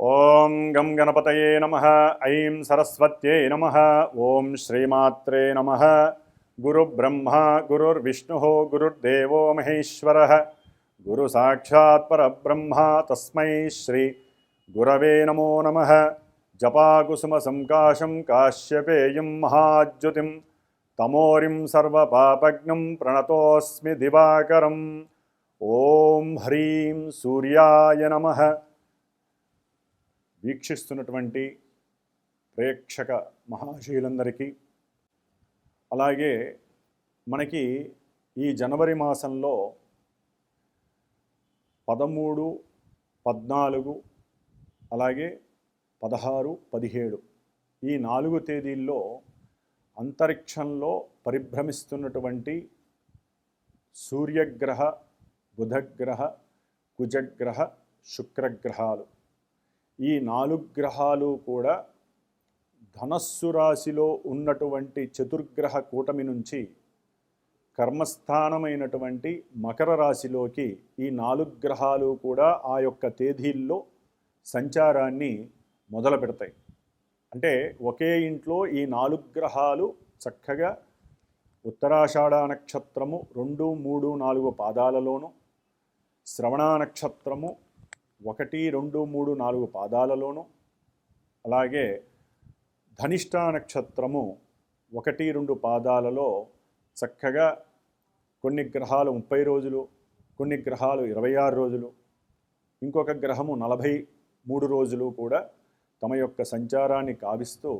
ॐ गं गणपतये नमः, ऐं सरस्वत नम ओं श्रीमात्रे नम। गुरुब्रह्मा, गुरुर्विष्णुः, गुरुर्देवो महेश्वरः। गुरुसाक्षात् परब्रह्मा, तस्मै श्री गुरव नमो नम। नमः जपाकुसुमसङ्काशं काश्यपेयं महाद्युतिं तमोरिं सर्वपापज्ञं प्रणतोऽस्मि दिवाकरम्। ॐ ह्रीं सूर्याय नमः। వీక్షిస్తున్నటువంటి ప్రేక్షక మహాశీలందరికీ అలాగే మనకి ఈ జనవరి మాసంలో పదమూడు పద్నాలుగు అలాగే పదహారు పదిహేడు ఈ నాలుగు తేదీల్లో అంతరిక్షంలో పరిభ్రమిస్తున్నటువంటి సూర్యగ్రహ బుధగ్రహ కుజగ్రహ శుక్రగ్రహాలు. ఈ నాలుగు గ్రహాలు కూడా ధనస్సు రాశిలో ఉన్నటువంటి చతుర్గ్రహ కూటమి నుంచి కర్మస్థానమైనటువంటి మకర రాశిలోకి ఈ నాలుగు గ్రహాలు కూడా ఆ యొక్క తేదీల్లో సంచారాన్ని మొదలు పెడతాయి. అంటే ఒకే ఇంట్లో ఈ నాలుగు గ్రహాలు చక్కగా ఉత్తరాషాఢ నక్షత్రము రెండు మూడు నాలుగు పాదాలలోను శ్రవణ నక్షత్రము ఒకటి రెండు మూడు నాలుగు పాదాలలోనూ. అలాగే ధనిష్ట నక్షత్రము ఒకటి రెండు పాదాలలో చక్కగా కొన్ని గ్రహాలు ముప్పై రోజులు కొన్ని గ్రహాలు ఇరవై ఆరు రోజులు ఇంకొక గ్రహము నలభై మూడు రోజులు కూడా తమ యొక్క సంచారాన్ని కావిస్తూ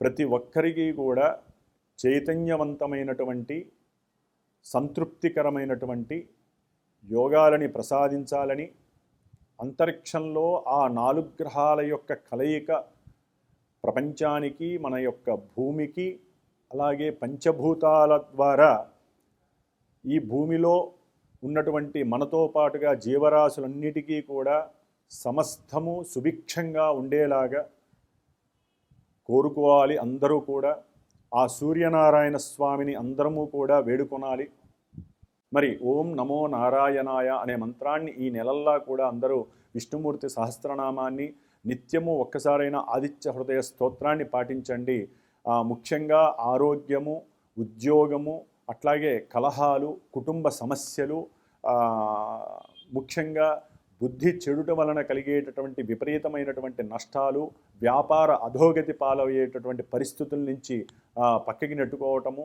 ప్రతి ఒక్కరికి కూడా చైతన్యవంతమైనటువంటి సంతృప్తికరమైనటువంటి యోగాలని ప్రసాదించాలని అంతరిక్షంలో ఆ నాలుగు గ్రహాల యొక్క కలయిక ప్రపంచానికి మన యొక్క భూమికి అలాగే పంచభూతాల ద్వారా ఈ భూమిలో ఉన్నటువంటి మనతో పాటుగా జీవరాశులన్నిటికీ కూడా సమస్తము సుభిక్షంగా ఉండేలాగా కోరుకోవాలి అందరూ కూడా. ఆ సూర్యనారాయణ స్వామిని అందరము కూడా వేడుకొనాలి. మరి ఓం నమో నారాయణాయ అనే మంత్రాన్ని ఈ నెలల్లా కూడా అందరూ విష్ణుమూర్తి సహస్రనామాన్ని నిత్యము ఒక్కసారైనా ఆదిత్య హృదయ స్తోత్రాన్ని పాటించండి. ముఖ్యంగా ఆరోగ్యము ఉద్యోగము అట్లాగే కలహాలు కుటుంబ సమస్యలు ముఖ్యంగా బుద్ధి చెడుట వలన కలిగేటటువంటి విపరీతమైనటువంటి నష్టాలు వ్యాపార అధోగతి పాలయ్యేటటువంటి పరిస్థితుల నుంచి పక్కకి నెట్టుకోవటము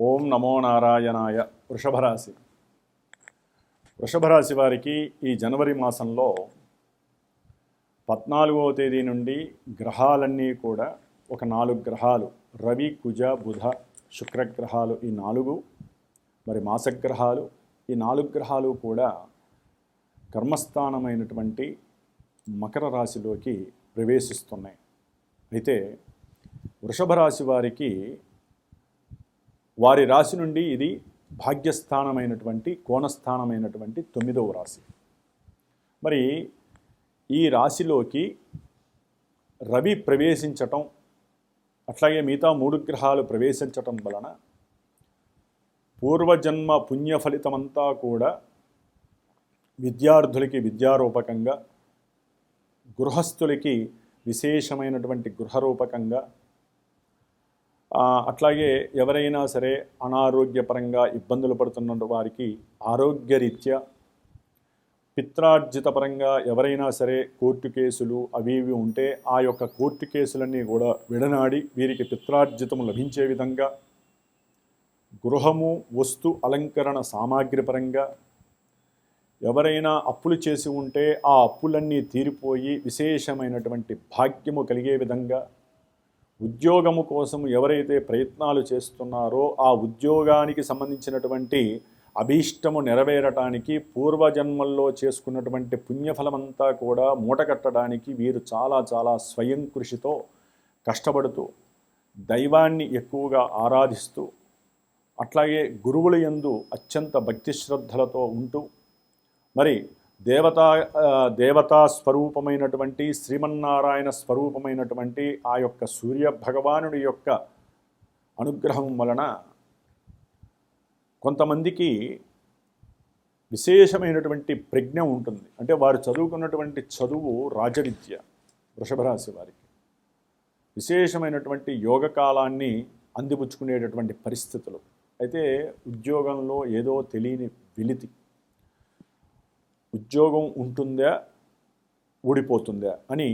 ఓం నమో నారాయణాయ వృషభరాశి. వృషభరాశి వారికి ఈ జనవరి మాసంలో పద్నాలుగవ తేదీ నుండి గ్రహాలన్నీ కూడా ఒక నాలుగు గ్రహాలు రవి కుజ బుధ శుక్రగ్రహాలు ఈ నాలుగు మరి మాసగ్రహాలు ఈ నాలుగు గ్రహాలు కూడా కర్మస్థానమైనటువంటి మకర రాశిలోకి ప్రవేశిస్తున్నాయి. అయితే వృషభ రాశి వారికి వారి రాశి నుండి ఇది భాగ్యస్థానమైనటువంటి కోణస్థానమైనటువంటి తొమ్మిదవ రాశి. మరి ఈ రాశిలోకి రవి ప్రవేశించటం అట్లాగే మిగతా మూడు గ్రహాలు ప్రవేశించటం వలన పూర్వజన్మ పుణ్య ఫలితమంతా కూడా విద్యార్థులకి విద్యారూపకంగా గృహస్థులకి విశేషమైనటువంటి గృహరూపకంగా అట్లాగే ఎవరైనా సరే అనారోగ్యపరంగా ఇబ్బందులు పడుతున్న వారికి ఆరోగ్యరీత్యా పిత్రార్జితపరంగా ఎవరైనా సరే కోర్టు కేసులు అవి ఇవి ఉంటే ఆ యొక్క కోర్టు కేసులన్నీ కూడా విడనాడి వీరికి పిత్రార్జితము లభించే విధంగా గృహము వస్తు అలంకరణ సామాగ్రి పరంగా ఎవరైనా అప్పులు చేసి ఉంటే ఆ అప్పులన్నీ తీరిపోయి విశేషమైనటువంటి భాగ్యము కలిగే విధంగా ఉద్యోగము కోసం ఎవరైతే ప్రయత్నాలు చేస్తున్నారో ఆ ఉద్యోగానికి సంబంధించినటువంటి అభీష్టము నెరవేరటానికి పూర్వజన్మల్లో చేసుకున్నటువంటి పుణ్యఫలమంతా కూడా మూటకట్టడానికి వీరు చాలా చాలా స్వయం కృషితో కష్టపడుతూ దైవాన్ని ఎక్కువగా ఆరాధిస్తూ అట్లాగే గురువుల యందు అత్యంత భక్తి శ్రద్ధలతో ఉంటూ మరి దేవతా దేవతా స్వరూపమైనటువంటి శ్రీమన్నారాయణ స్వరూపమైనటువంటి ఆ యొక్క సూర్య భగవానుడి యొక్క అనుగ్రహం వలన కొంతమందికి విశేషమైనటువంటి ప్రజ్ఞ ఉంటుంది. అంటే వారు చదువుకున్నటువంటి చదువు రాజవిద్య వృషభరాశి వారికి. విశేషమైనటువంటి యోగ కాలాన్ని అందిపుచ్చుకునేటటువంటి పరిస్థితులు. అయితే ఉద్యోగంలో ఏదో తెలియని వెలితి. ఉద్యోగం ఉంటుందా? ఊడిపోతుందా? అని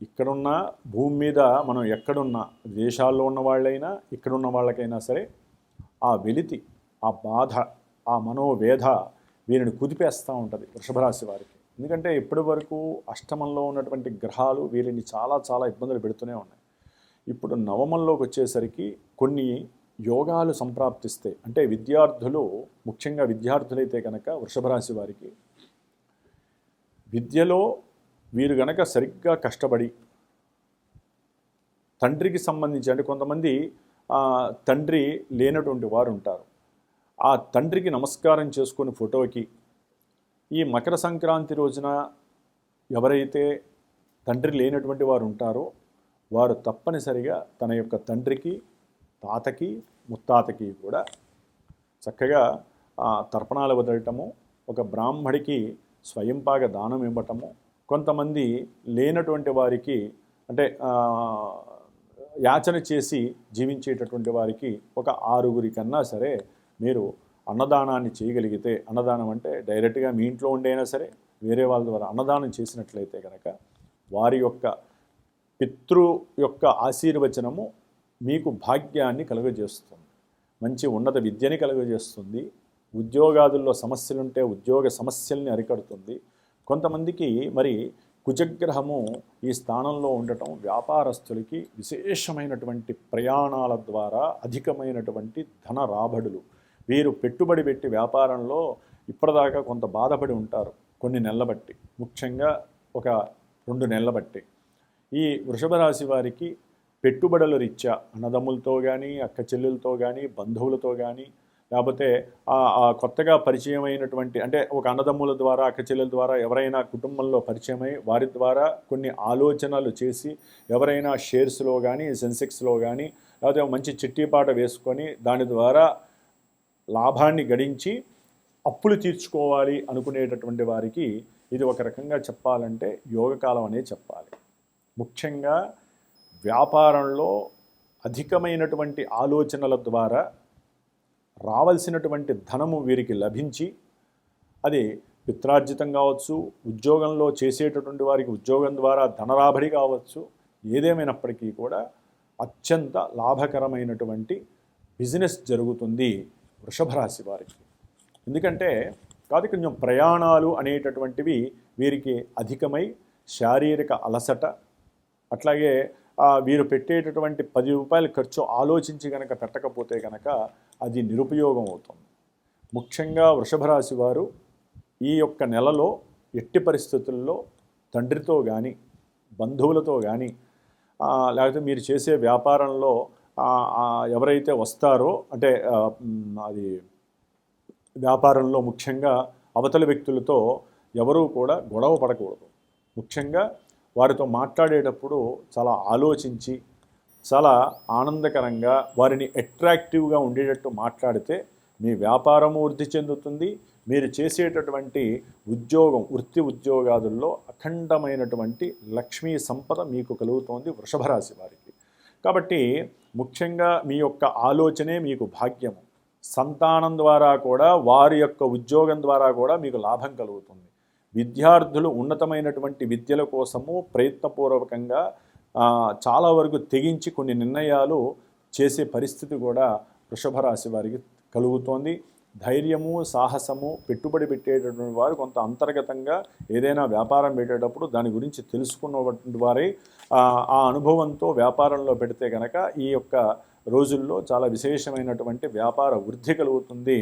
ఇక్కడున్న భూమి మీద మనం ఎక్కడున్నా దేశాల్లో ఉన్న వాళ్ళైనా ఇక్కడున్న వాళ్ళకైనా సరే ఆ వెలితి ఆ బాధ ఆ మనోవేధ వీరిని కుదిపేస్తూ ఉంటుంది వృషభరాశి వారికి. ఎందుకంటే ఇప్పటి వరకు అష్టమంలో ఉన్నటువంటి గ్రహాలు వీరిని చాలా చాలా ఇబ్బందులు పెడుతూనే ఉన్నాయి. ఇప్పుడు నవమంలోకి వచ్చేసరికి కొన్ని యోగాలు సంప్రాప్తిస్తాయి అంటే విద్యార్థులు ముఖ్యంగా విద్యార్థులైతే కనుక వృషభరాశి వారికి విద్యలో వీరు గనక సరిగ్గా కష్టపడి తండ్రికి సంబంధించి అంటే కొంతమంది తండ్రి లేనటువంటి వారు ఉంటారు ఆ తండ్రికి నమస్కారం చేసుకుని ఫోటోకి ఈ మకర సంక్రాంతి రోజున ఎవరైతే తండ్రి లేనటువంటి వారు ఉంటారో వారు తప్పనిసరిగా తన యొక్క తండ్రికి తాతకి ముత్తాతకి కూడా చక్కగా ఆ, తర్పణాలు వదలటము ఒక బ్రాహ్మడికి స్వయంపాక దానం ఇవ్వటము. కొంతమంది లేనటువంటి వారికి అంటే యాచన చేసి జీవించేటటువంటి వారికి ఒక ఆరుగురి కన్నా సరే మీరు అన్నదానాన్ని చేయగలిగితే అన్నదానం అంటే డైరెక్ట్గా మీ ఇంట్లో ఉండైనా సరే వేరే వాళ్ళ ద్వారా అన్నదానం చేసినట్లయితే కనుక వారి యొక్క పితృ యొక్క ఆశీర్వచనము మీకు భాగ్యాన్ని కలుగజేస్తుంది. మంచి ఉన్నత విద్యని కలుగజేస్తుంది. ఉద్యోగాదుల్లో సమస్యలుంటే ఉద్యోగ సమస్యల్ని అరికడుతుంది. కొంతమందికి మరి కుజగ్రహము ఈ స్థానంలో ఉండటం వ్యాపారస్తులకి విశేషమైనటువంటి ప్రయాణాల ద్వారా అధికమైనటువంటి ధన రాబడులు. వీరు పెట్టుబడి పెట్టి వ్యాపారంలో ఇప్పటిదాకా కొంత బాధపడి ఉంటారు కొన్ని నెలల బట్టి. ముఖ్యంగా ఒక రెండు నెలల బట్టి. ఈ వృషభ రాశి వారికి పెట్టుబడుల రీత్యా అన్నదమ్ములతో కానీ అక్క చెల్లెలతో కానీ బంధువులతో కానీ లేకపోతే ఆ- కొత్తగా పరిచయం అయినటువంటి అంటే ఒక అన్నదమ్ముల ద్వారా అక్కచెల్లెల ద్వారా ఎవరైనా కుటుంబంలో పరిచయమై వారి ద్వారా కొన్ని ఆలోచనలు చేసి ఎవరైనా షేర్స్లో కానీ సెన్సెక్స్లో కానీ లేకపోతే మంచి చిట్టిపాట వేసుకొని దాని ద్వారా లాభాన్ని గడించి అప్పులు తీర్చుకోవాలి అనుకునేటటువంటి వారికి ఇది ఒక రకంగా చెప్పాలంటే యోగకాలం అనే చెప్పాలి. ముఖ్యంగా వ్యాపారంలో అధికమైనటువంటి ఆలోచనల ద్వారా రావలసినటువంటి ధనము వీరికి లభించి అది పిత్రార్జితం కావచ్చు ఉద్యోగంలో చేసేటటువంటి వారికి ఉద్యోగం ద్వారా ధనరాబడి కావచ్చు ఏదేమైనప్పటికీ కూడా అత్యంత లాభకరమైనటువంటి బిజినెస్ జరుగుతుంది వృషభ రాశి వారికి. ఎందుకంటే కాదు కొంచెం ప్రయాణాలు అనేటటువంటివి వీరికి అధికమై శారీరక అలసట అట్లాగే వీరు పెట్టేటటువంటి పది రూపాయల ఖర్చు ఆలోచించి కనుక పెట్టకపోతే కనుక అది నిరుపయోగం అవుతుంది. ముఖ్యంగా వృషభ రాశి వారు ఈ యొక్క నెలలో ఎట్టి పరిస్థితుల్లో తండ్రితో కానీ బంధువులతో కానీ లేకపోతే మీరు చేసే వ్యాపారంలో ఎవరైతే వస్తారో అంటే అది వ్యాపారంలో ముఖ్యంగా అవతల వ్యక్తులతో ఎవరూ కూడా గొడవ పడకూడదు. ముఖ్యంగా వారితో మాట్లాడేటప్పుడు చాలా ఆలోచించి చాలా ఆనందకరంగా వారిని అట్రాక్టివ్గా ఉండేటట్టు మాట్లాడితే మీ వ్యాపారము వృద్ధి చెందుతుంది. మీరు చేసేటటువంటి ఉద్యోగం వృత్తి ఉద్యోగాదుల్లో అఖండమైనటువంటి లక్ష్మీ సంపద మీకు కలుగుతోంది వృషభరాశి వారికి. కాబట్టి ముఖ్యంగా మీ యొక్క ఆలోచనే మీకు భాగ్యము సంతానం ద్వారా కూడా వారి యొక్క ఉద్యోగం ద్వారా కూడా మీకు లాభం కలుగుతుంది. విద్యార్థులు ఉన్నతమైనటువంటి విద్యల కోసము ప్రయత్నపూర్వకంగా చాలా వరకు తెగించి కొన్ని నిర్ణయాలు చేసే పరిస్థితి కూడా వృషభ రాశి వారికి కలుగుతోంది. ధైర్యము సాహసము పెట్టుబడి పెట్టేటటువంటి వారు కొంత అంతర్గతంగా ఏదైనా వ్యాపారం పెట్టేటప్పుడు దాని గురించి తెలుసుకున్నటువంటి వారి. ఆ అనుభవంతో వ్యాపారంలో పెడితే కనుక ఈ యొక్క రోజుల్లో చాలా విశేషమైనటువంటి వ్యాపార వృద్ధి కలుగుతుంది.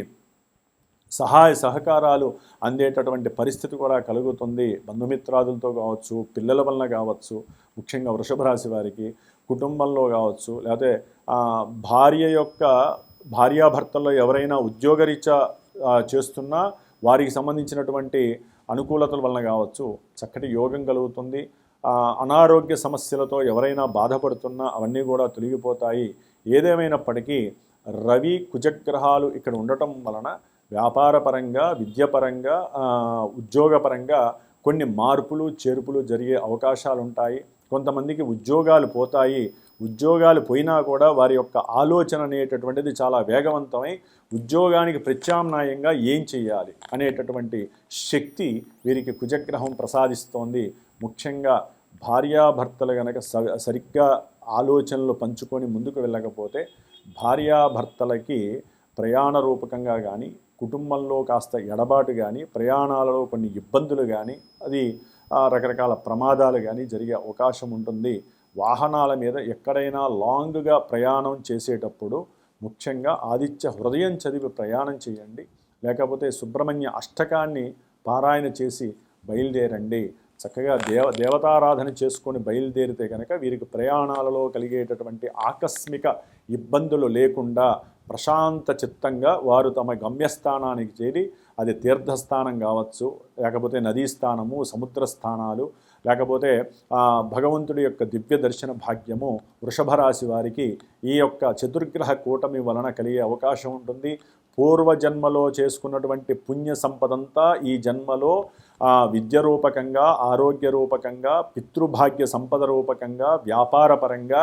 సహాయ సహకారాలు అందేటటువంటి పరిస్థితి కూడా కలుగుతుంది. బంధుమిత్రాదులతో కావచ్చు పిల్లల వలన కావచ్చు ముఖ్యంగా వృషభ రాశి వారికి కుటుంబంలో కావచ్చు లేకపోతే భార్య యొక్క భార్యాభర్తల్లో ఎవరైనా ఉద్యోగరీత్యా చేస్తున్నా వారికి సంబంధించినటువంటి అనుకూలతల వలన కావచ్చు చక్కటి యోగం కలుగుతుంది. అనారోగ్య సమస్యలతో ఎవరైనా బాధపడుతున్నా అవన్నీ కూడా తొలగిపోతాయి. ఏదేమైనప్పటికీ రవి కుజగ్రహాలు ఇక్కడ ఉండటం వలన వ్యాపారపరంగా విద్యపరంగా ఉద్యోగపరంగా కొన్ని మార్పులు చేర్పులు జరిగే అవకాశాలు ఉంటాయి కొంతమందికి ఉద్యోగాలు పోతాయి. ఉద్యోగాలు పోయినా కూడా వారి యొక్క ఆలోచన అనేటటువంటిది చాలా వేగవంతమై ఉద్యోగానికి ప్రత్యామ్నాయంగా ఏం చేయాలి అనేటటువంటి శక్తి వీరికి కుజగ్రహం ప్రసాదిస్తోంది. ముఖ్యంగా భార్యాభర్తలు గనక స- సరిగ్గా ఆలోచనలు పంచుకొని ముందుకు వెళ్ళకపోతే భార్యాభర్తలకి ప్రయాణ రూపకంగా కానీ కుటుంబంలో కాస్త ఎడబాటు కానీ ప్రయాణాలలో కొన్ని ఇబ్బందులు కానీ అది రకరకాల ప్రమాదాలు కానీ జరిగే అవకాశం ఉంటుంది. వాహనాల మీద ఎక్కడైనా లాంగ్గా ప్రయాణం చేసేటప్పుడు ముఖ్యంగా ఆదిత్య హృదయం చదివి ప్రయాణం చేయండి. లేకపోతే సుబ్రహ్మణ్య అష్టకాన్ని పారాయణ చేసి బయలుదేరండి. చక్కగా దేవ దేవతారాధన చేసుకొని బయలుదేరితే కనుక వీరికి ప్రయాణాలలో కలిగేటటువంటి ఆకస్మిక ఇబ్బందులు లేకుండా ప్రశాంత చిత్తంగా వారు తమ గమ్యస్థానానికి చేరి అది తీర్థస్థానం కావచ్చు లేకపోతే నదీ స్థానము సముద్ర స్థానాలు లేకపోతే ఆ, భగవంతుడి యొక్క దివ్య దర్శన భాగ్యము వృషభ రాశి వారికి ఈ యొక్క చతుర్గ్రహ కూటమి వలన కలిగే అవకాశం ఉంటుంది. పూర్వజన్మలో చేసుకున్నటువంటి పుణ్య సంపదంతా ఈ జన్మలో ఆ, విద్య రూపకంగా ఆరోగ్య రూపకంగా పితృభాగ్య సంపద రూపకంగా వ్యాపారపరంగా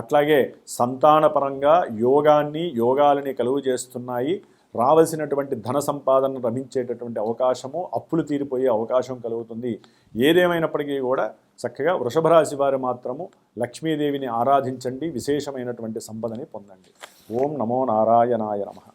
అట్లాగే సంతానపరంగా యోగాన్ని యోగాలని కలుగు చేస్తున్నాయి. రావలసినటువంటి ధన సంపాదన రమించేటటువంటి అవకాశము అప్పులు తీరిపోయే అవకాశం కలుగుతుంది. ఏదేమైనప్పటికీ కూడా చక్కగా వృషభ రాశి వారు మాత్రము లక్ష్మీదేవిని ఆరాధించండి. విశేషమైనటువంటి సంపదని పొందండి. ఓం నమో నారాయణాయ నమః.